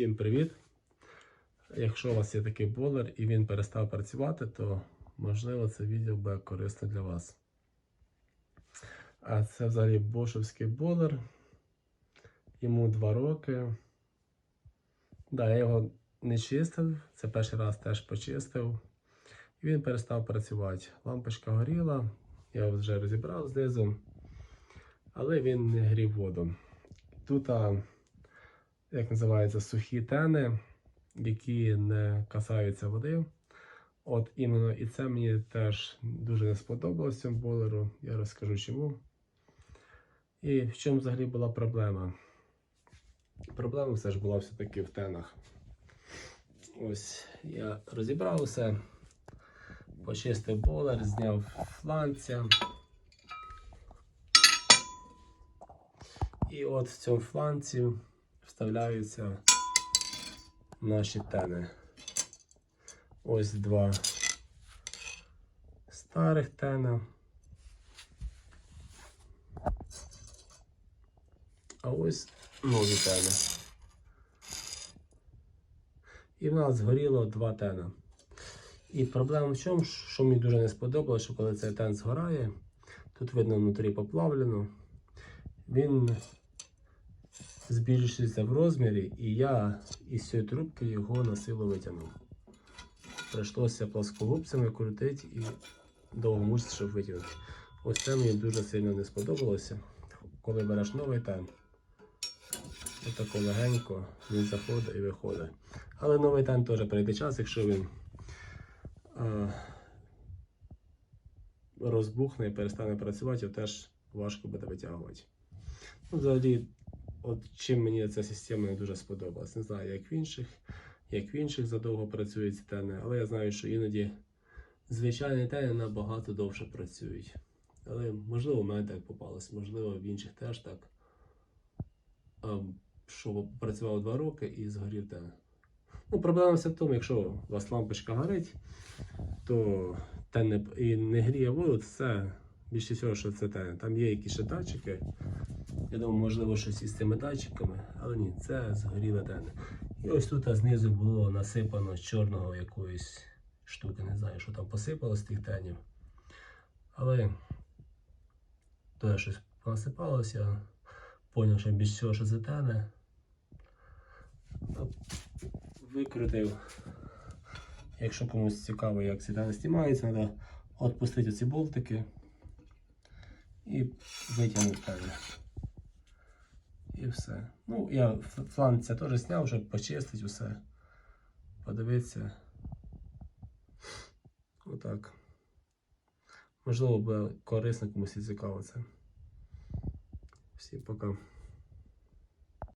Всім привіт! Якщо у вас є такий болер і він перестав працювати, то можливо це відео буде корисно для вас. А це взагалі бошовський болер. Йому 2 роки. Да, я його не чистив, це перший раз теж почистив. І він перестав працювати. Лампочка горіла, я вже розібрав знизу, але він не грів воду. Тут, а, як називається, сухі тени, які не касаються води. От іменно і це мені теж дуже не сподобалось цьому болеру. Я розкажу чому. І в чому взагалі була проблема? Проблема все ж була все-таки в тенах. Ось я розібрав все, почистив болер, зняв фланця. І от в цьому фланці вставляються наші тени. Ось два старих тена. А ось нові тени. І в нас згоріло два тена. І проблема в чому, що мені дуже не сподобалося, що коли цей тен згорає, тут видно внутрі поплавлено, він збільшується в розмірі, і я із цієї трубки його на силу витягнув. Прийшлося плоскогубцями крутити і довго мусити, щоб витягнути. Ось це мені дуже сильно не сподобалося. Коли береш новий тен, отако легенько він заходить і виходить. Але новий тен теж прийде час, якщо він а, розбухне і перестане працювати, його теж важко буде витягувати. Ну, взагалі, от чим мені ця система не дуже сподобалась. Не знаю, як в інших, як в інших задовго працюють ці тени, але я знаю, що іноді звичайні тени набагато довше працюють. Але можливо, в мене так попалось, можливо, в інших теж так. А, що працював два роки і згорів тен. Ну, проблема вся в тому, якщо у вас лампочка горить, то тен не, і не гріє воду, це більше всього, що це тен. Там є якісь ще датчики. Я думаю, можливо, щось із цими датчиками, але ні, це згоріле тени. І ось тут знизу було насипано з чорного якоїсь штуки, не знаю, що там посипало з тих тенів. Але то щось понасипалося, я зрозумів, що більш всього, що це тени. Викрутив. Якщо комусь цікаво, як ці тени знімаються, треба відпустити ці болтики і витягнути тени. І все. Ну, я фланг це теж зняв, щоб почистити усе. Подивитися. Отак. Можливо, буде корисно комусь і цікаво це. Всім пока.